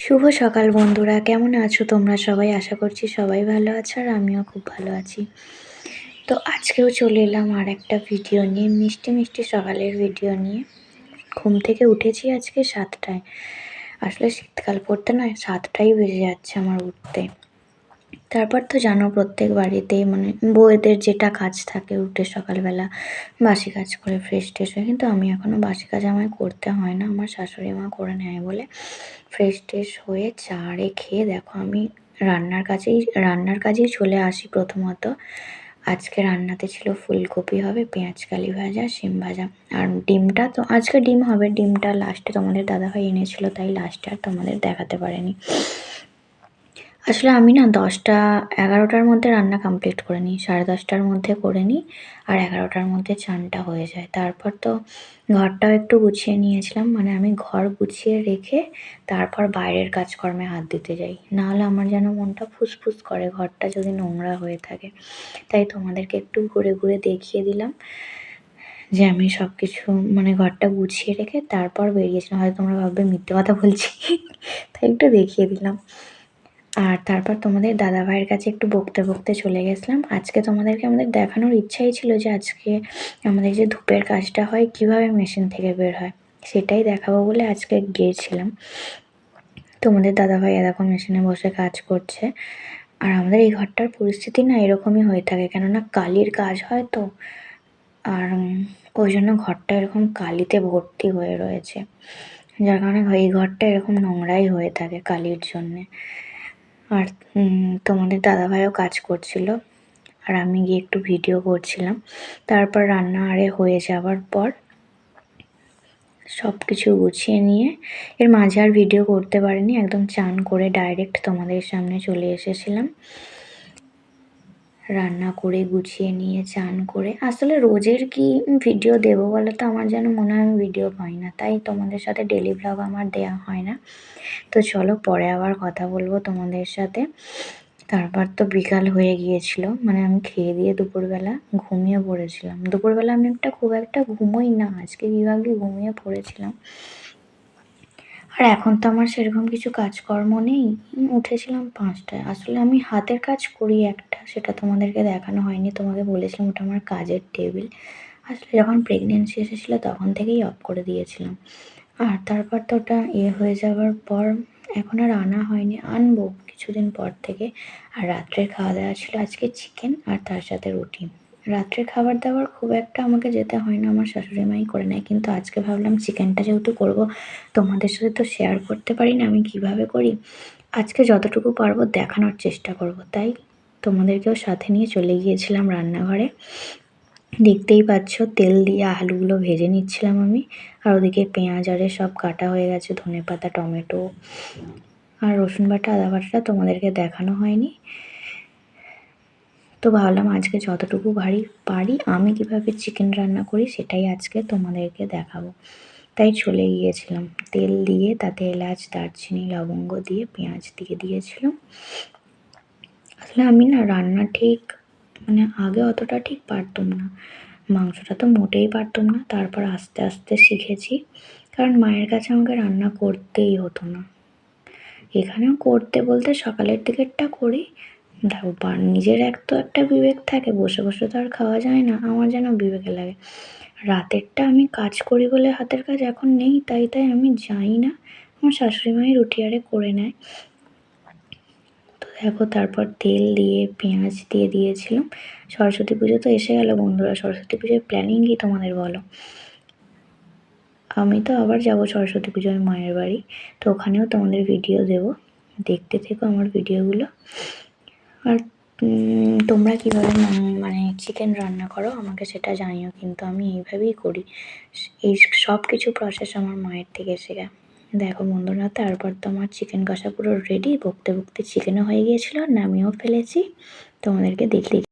শুভ সকাল বন্ধুরা, কেমন আছো তোমরা সবাই? আশা করছি সবাই ভালো আছো আর আমিও খুব ভালো আছি। তো আজকেও চলে এলাম আর একটা ভিডিও নিয়ে, মিষ্টি মিষ্টি সকালের ভিডিও নিয়ে। ঘুম থেকে উঠেছি আজকে সাতটায়। আসলে শীতকাল পড়তে নয়, সাতটাই বেজে যাচ্ছে আমার উঠতে। তারপর তো জানো প্রত্যেক বাড়িতে মানে বউয়েদের যেটা কাজ থাকে উঠে সকালবেলা বাসি কাজ করে ফ্রেশ ট্রেশ হয়ে। কিন্তু আমি এখনও বাসি কাজ আমায় করতে হয় না। আমার শাশুড়ি মা করে নেয় বলে ফ্রেশ ট্রেশ হয়ে চা খেয়ে দেখো আমি রান্নার কাজেই রান্নার কাজেই চলে আসি প্রথমত। আজকে রান্নাতে ছিল ফুলকপি হবে, পেঁয়াজ কালি ভাজা, শিম ভাজা আর ডিমটা তো আজকে ডিম হবে। ডিমটা লাস্টে তোমাদের দাদাভাই এনেছিল, তাই লাস্টে আর তোমাদের দেখাতে পারেনি। আসলে আমি না দশটা, এগারোটার মধ্যে রান্না কমপ্লিট করে নিই। সাড়ে দশটার মধ্যে করে নিই আর এগারোটার মধ্যে চানটা হয়ে যায়। তারপর তো ঘরটাও একটু গুছিয়ে নিয়েছিলাম। মানে আমি ঘর গুছিয়ে রেখে তারপর বাইরের কাজকর্মে হাত দিতে যাই। নাহলে আমার যেন মনটা ফুসফুস করে, ঘরটা যদি নোংরা হয়ে থাকে। তাই তোমাদেরকে একটু ঘুরে ঘুরে দেখিয়ে দিলাম যে আমি সব কিছু মানে ঘরটা গুছিয়ে রেখে তারপর বেরিয়েছিলাম। হয়তো তোমরা ভাববে মিথ্যে কথা বলছি। তাই একটু দেখিয়ে দিলাম। আর তারপর তোমাদের দাদা ভাইয়ের কাছে একটু বকতে বকতে চলে গেছিলাম। আজকে তোমাদেরকে আমাদের দেখানোর ইচ্ছাই ছিল যে আজকে আমাদের যে ধূপের কাজটা হয়, কীভাবে মেশিন থেকে বের হয়, সেটাই দেখাবো বলে আজকে গিয়েছিলাম। তোমাদের দাদাভাই এরকম মেশিনে বসে কাজ করছে। আর আমাদের এই ঘরটার পরিস্থিতি না এরকমই হয়ে থাকে, কেননা কালির কাজ হয় তো। আর ওই জন্য ঘরটা এরকম কালিতে ভর্তি হয়ে রয়েছে। যার কারণে এই ঘরটা এরকম নোংরাই হয়ে থাকে কালির জন্যে। আর তোমাদের দাদাভাইও কাজ করছিল আর আমি গিয়ে একটু ভিডিও করছিলাম। তারপর রান্না আরে হয়ে যাওয়ার পর সব কিছু গুছিয়ে নিয়ে এর মাঝে আর ভিডিও করতে পারিনি, একদম চান করে ডাইরেক্ট তোমাদের সামনে চলে এসেছিলাম। রান্না করে, গুছিয়ে নিয়ে, চান করে। আসলে রোজের কি ভিডিও দেবো বলে তো? আমার যেন মনে হয় আমি ভিডিও পাই না। তাই তোমাদের সাথে ডেলি ব্লগ আমার দেয়া হয় না। তো চলো পরে আবার কথা বলব তোমাদের সাথে। তারপর তো বিকাল হয়ে গিয়েছিল। মানে আমি খেয়ে দিয়ে দুপুরবেলা ঘুমিয়ে পড়েছিলাম। দুপুরবেলা আমি একটা খুব একটা ঘুমোই না। আজকে কীভাবে ঘুমিয়ে পড়েছিলাম। আর এখন তো আমার সেরকম কিছু কাজকর্ম নেই। উঠেছিলাম পাঁচটায়। আসলে আমি হাতের কাজ করি একটা, সেটা তোমাদেরকে দেখানো হয়নি, তোমাকে বলেছিলাম ওটা আমার কাজের টেবিল। আসলে যখন প্রেগনেন্সি এসেছিল তখন থেকেই অফ করে দিয়েছিলাম। আর তারপর তো ওটা ইয়ে হয়ে যাওয়ার পর এখন আর আনা হয়নি, আনব কিছুদিন পর থেকে। আর রাত্রের খাওয়া দাওয়া ছিল আজকে চিকেন আর তার সাথে রুটি। রাত্রে খাবার দাবার খুব একটা আমাকে যেতে হয় না, আমার শাশুড়ি মাই করে নেয়। কিন্তু আজকে ভাবলাম চিকেনটা যেহেতু করব, তোমাদের সাথে তো শেয়ার করতে পারি না, আমি কীভাবে করি? আজকে যতটুকু পারব দেখানোর চেষ্টা করব, তাই তোমাদেরকেও সাথে নিয়ে চলে গিয়েছিলাম রান্নাঘরে। দেখতেই পাচ্ছ, তেল দিয়ে আলুগুলো ভেজে নিচ্ছিলাম আমি। আর ওদিকে পেঁয়াজ আরে সব কাটা হয়ে গেছে ধনে পাতা টমেটো আর রসুন বাটা, আদা বাটাটা তোমাদেরকে দেখানো হয়নি। তো ভাবলাম আজকে যতটুকু ভারী, পারি, আমি কীভাবে চিকেন রান্না করি সেটাই আজকে তোমাদেরকে দেখাবো। তাই চলে গিয়েছিলাম। তেল দিয়ে, তাতে এলাচ, দারচিনি, লবঙ্গ দিয়ে, পেঁয়াজ দিয়ে দিয়েছিলাম। আসলে আমি না রান্না ঠিক মানে আগে অতটা ঠিক পারতাম না। মাংসটা তো মোটেই পারতাম না, তারপর আস্তে আস্তে শিখেছি। কারণ মায়ের কাছে আমাকে রান্না করতেই হতো না। এখানেও করতে বলতে সকালের দিকেরটা করি দেখো নিজের এক তো একটা বিবেক থাকে, বসে বসে তো আর খাওয়া যায় না। আমার যেন বিবেকে লাগে। রাতেরটা আমি কাজ করি বলে হাতের কাজ এখন নেই, তাই তাই আমি যাই না। আমার শাশুড়ি মাই রুটি আরে করে নেয়। তো দেখো, তারপর তেল দিয়ে, পেঁয়াজ দিয়ে দিয়েছিলাম। সরস্বতী পুজো তো এসে গেল বন্ধুরা। সরস্বতী পুজোর প্ল্যানিং কি তোমাদের বলো? আমি তো আবার যাব সরস্বতী পুজোয় মায়ের বাড়ি। তো ওখানেও তোমাদের ভিডিও দেব। দেখতে থেকো আমার ভিডিওগুলো আর তোমরা কীভাবে মানে চিকেন রান্না করো? আমাকে সেটা জানিও, কিন্তু আমি এইভাবেই করি। এই সব কিছু প্রসেস আমার মায়ের থেকে শেখা। দেখো বন্ধুরা, তারপর তো আমার চিকেন কষা পুরো রেডি বকতে বকতে চিকেনও হয়ে গিয়েছিল নামিয়েও ফেলেছি। তোমাদেরকে দেখলেই